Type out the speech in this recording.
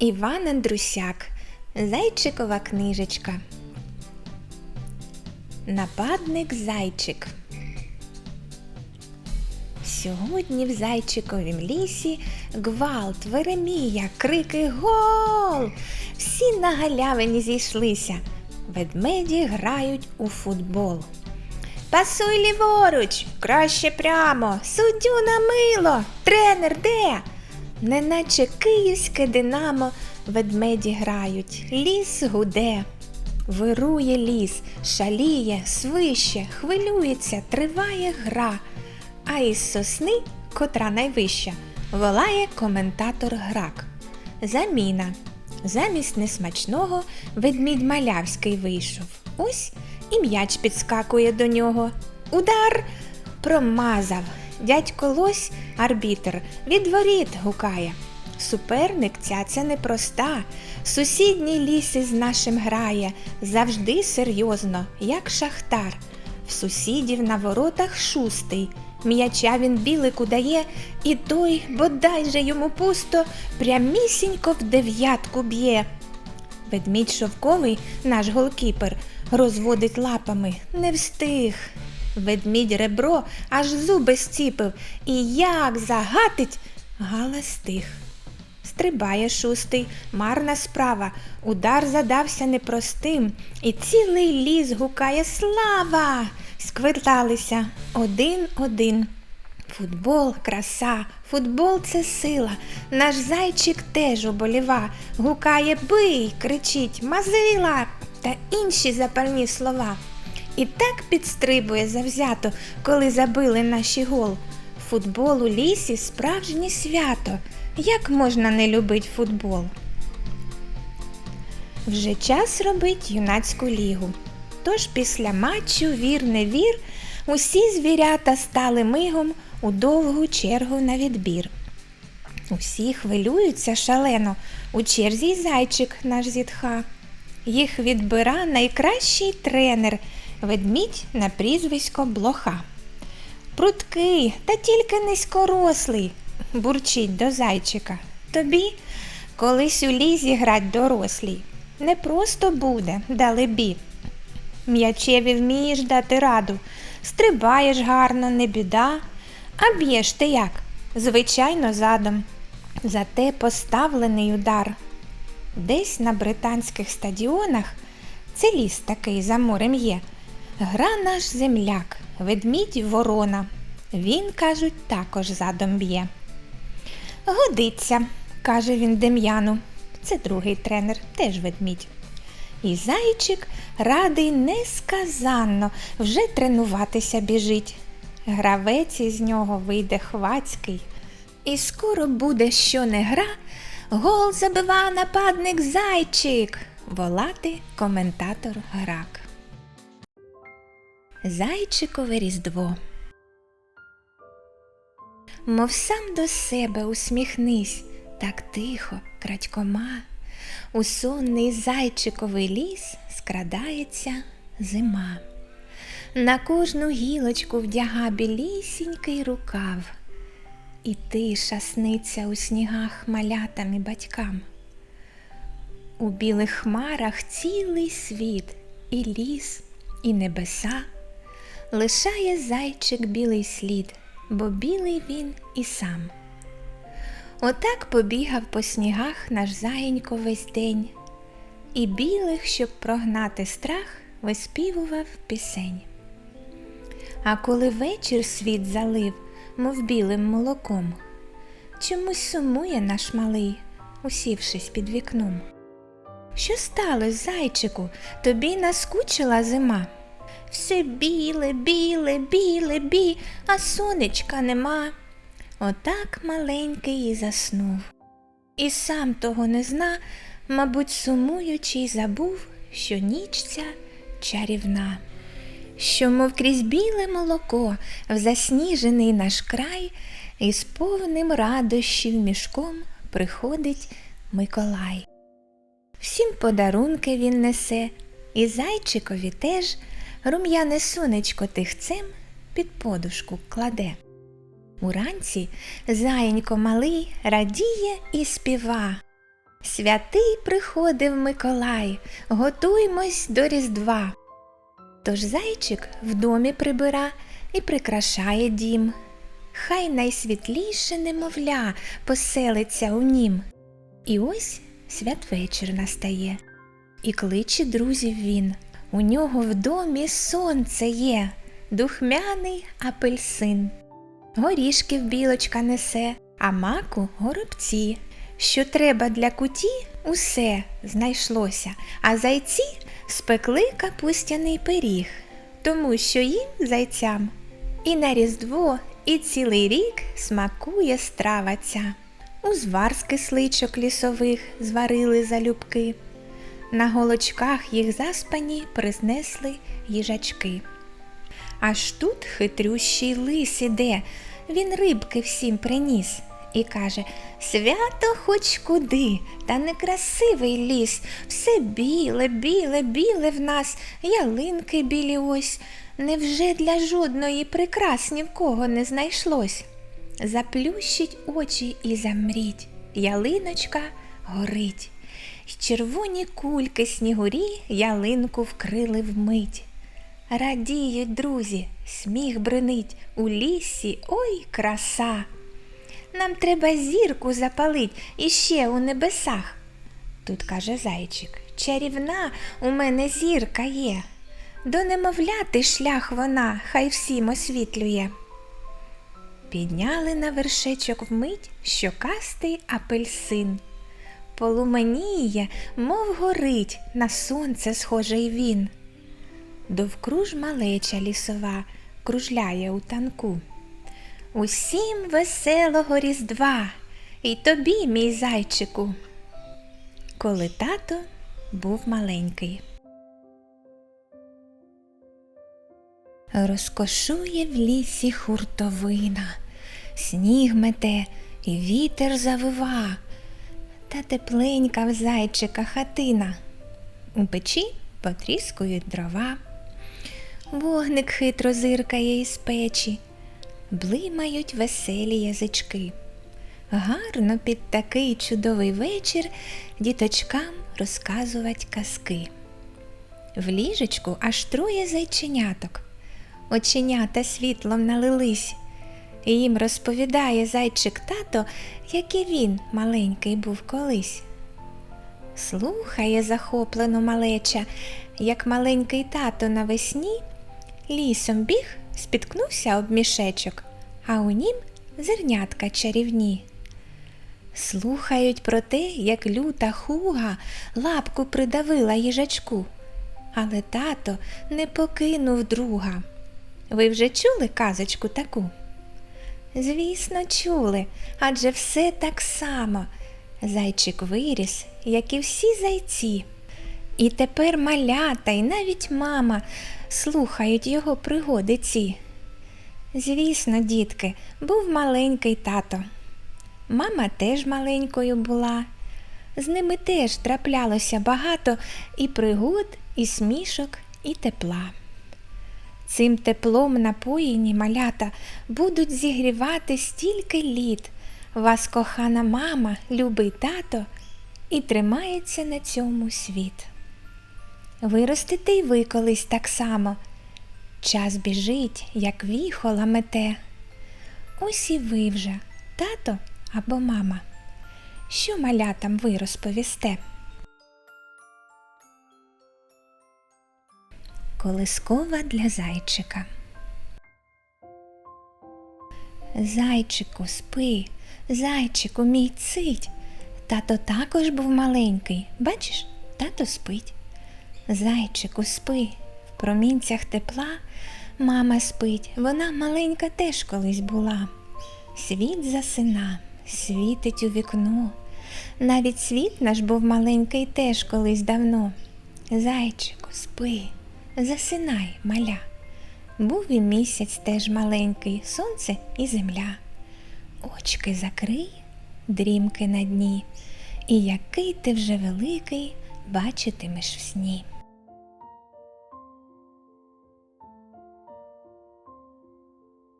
Іван Андрусяк. Зайчикова книжечка. Нападник зайчик. Сьогодні в зайчиковім лісі гвалт, веремія, крики гол. Всі на галявині зійшлися. Ведмеді грають у футбол. Пасуй ліворуч, краще прямо, суддю на мило, тренер де? Неначе київське динамо ведмеді грають, ліс гуде. Вирує ліс, шаліє, свище, хвилюється, триває гра. А із сосни, котра найвища, волає коментатор грак. Заміна. Замість несмачного ведмідь малявський вийшов. Ось і м'яч підскакує до нього. Удар промазав. Дядько Лось, арбітр, від воріт гукає. Суперник ця це непроста. Сусідній ліс із нашим грає, завжди серйозно, як шахтар. В сусідів на воротах шустий. М'яча він білику дає, і той, бодай же йому пусто, прямісінько в дев'ятку б'є. Ведмідь шовковий, наш голкіпер, розводить лапами, не встиг. Ведмідь ребро аж зуби зціпив, і як загатить, гала стих. Стрибає шустий, марна справа, удар задався непростим, і цілий ліс гукає слава. Скверталися один-один. Футбол краса, футбол це сила. Наш зайчик теж оболіва, гукає бий, кричить мазила та інші запальні слова. І так підстрибує завзято, коли забили наші гол. Футбол у лісі справжнє свято. Як можна не любить футбол? Вже час робить юнацьку лігу. Тож після матчу вір не вір, усі звірята стали мигом у довгу чергу на відбір. Усі хвилюються шалено, у черзі й зайчик наш зітха. Їх відбира найкращий тренер, ведмідь на прізвисько блоха. Прудкий та тільки низькорослий, бурчить до зайчика. Тобі колись у лізі грать дорослій. Не просто буде, далебі. М'ячеві вмієш дати раду, стрибаєш гарно, не біда, а б'єш ти як? Звичайно, задом. Зате поставлений удар. Десь на британських стадіонах це ліс такий за морем є. Гра наш земляк, ведмідь ворона. Він, кажуть, також задом б'є. Годиться, каже він Дем'яну. Це другий тренер, теж ведмідь. І зайчик радий несказанно вже тренуватися біжить. Гравець із нього вийде хвацький. І скоро буде, що не гра, гол забива нападник зайчик, волати коментатор грак. Зайчикове різдво. Мов сам до себе усміхнись, так тихо, крадькома. У сонний зайчиковий ліс скрадається зима. На кожну гілочку вдяга білісінький рукав, і тиша сниться у снігах малятам і батькам. У білих хмарах цілий світ, і ліс, і небеса, лишає зайчик білий слід, бо білий він і сам. Отак побігав по снігах наш заєнько весь день, і білих, щоб прогнати страх, виспівував пісень. А коли вечір світ залив, мов білим молоком, чомусь сумує наш малий, усівшись під вікном. Що сталося, зайчику, тобі наскучила зима? Все біле, біле, біле, бі, а сонечка нема. Отак маленький і заснув. І сам того не зна, мабуть, сумуючи, забув, що ніч ця чарівна, що, мов крізь біле молоко, в засніжений наш край, і з повним радощів мішком приходить Миколай. Всім подарунки він несе, і зайчикові теж рум'яне сонечко тихцем під подушку кладе. Уранці заєнько малий радіє і співа. Святий приходив Миколай, готуймось до Різдва. Тож зайчик в домі прибира і прикрашає дім. Хай найсвітліше немовля поселиться у нім. І ось святвечір настає, і кличе друзів він. У нього в домі сонце є, духмяний апельсин. Горішків білочка несе, а маку горобці. Що треба для куті, усе знайшлося, а зайці спекли капустяний пиріг, тому що їм зайцям і на Різдво, і цілий рік смакує страва ця. Узвар з кисличок лісових зварили залюбки. На голочках їх заспані признесли їжачки. Аж тут хитрющий лис іде, він рибки всім приніс і каже Свято хоч куди, та некрасивий ліс, все біле, біле, біле в нас, ялинки білі ось. Невже для жодної прикрас ні в кого не знайшлось? Заплющіть очі і замріть, ялиночка горить. Червоні кульки снігурі ялинку вкрили вмить. Радіють, друзі, сміх бренить у лісі, ой, краса. Нам треба зірку запалить іще у небесах. Тут каже зайчик, чарівна у мене зірка є. До немовляти шлях вона, хай всім освітлює. Підняли на вершечок вмить щокастий апельсин. Полуменіє, мов горить, на сонце схожий він. Довкруж малеча лісова кружляє у танку. Усім веселого Різдва і тобі, мій зайчику. Коли тато був маленький. Розкошує в лісі хуртовина, сніг мете і вітер завива, та тепленька в зайчика хатина. У печі потріскують дрова, вогник хитро зиркає із печі, блимають веселі язички. Гарно під такий чудовий вечір діточкам розказувати казки. В ліжечку аж троє зайченяток. Оченята світлом налились. І їм розповідає зайчик тато, який він маленький був колись. Слухає захоплено малеча, як маленький тато навесні лісом біг, спіткнувся об мішечок, а у нім зернятка чарівні. Слухають про те, як люта хуга лапку придавила їжачку, але тато не покинув друга. Ви вже чули казочку таку? Звісно, чули, адже все так само. Зайчик виріс, як і всі зайці. І тепер малята і навіть мама слухають його пригоди ці. Звісно, дітки, був маленький тато. Мама теж маленькою була. З ними теж траплялося багато і пригод, і смішок, і тепла. Цим теплом напоєні малята будуть зігрівати стільки літ. Вас кохана мама, любий тато, і тримається на цьому світ. Виростете й ви колись так само. Час біжить, як віхола мете. Ось і ви вже, тато або мама. Що малятам ви розповісте? Колискова для зайчика. Зайчику, спи, зайчику, мій цить. Тато також був маленький. Бачиш, тато спить. Зайчику, спи, в промінцях тепла мама спить, вона маленька теж колись була. Світ засина, світить у вікно. Навіть світ наш був маленький теж колись давно. Зайчику, спи, засинай, маля. Був і місяць теж маленький, сонце і земля. Очки закрий, дрімки на дні, і який ти вже великий бачитимеш в сні.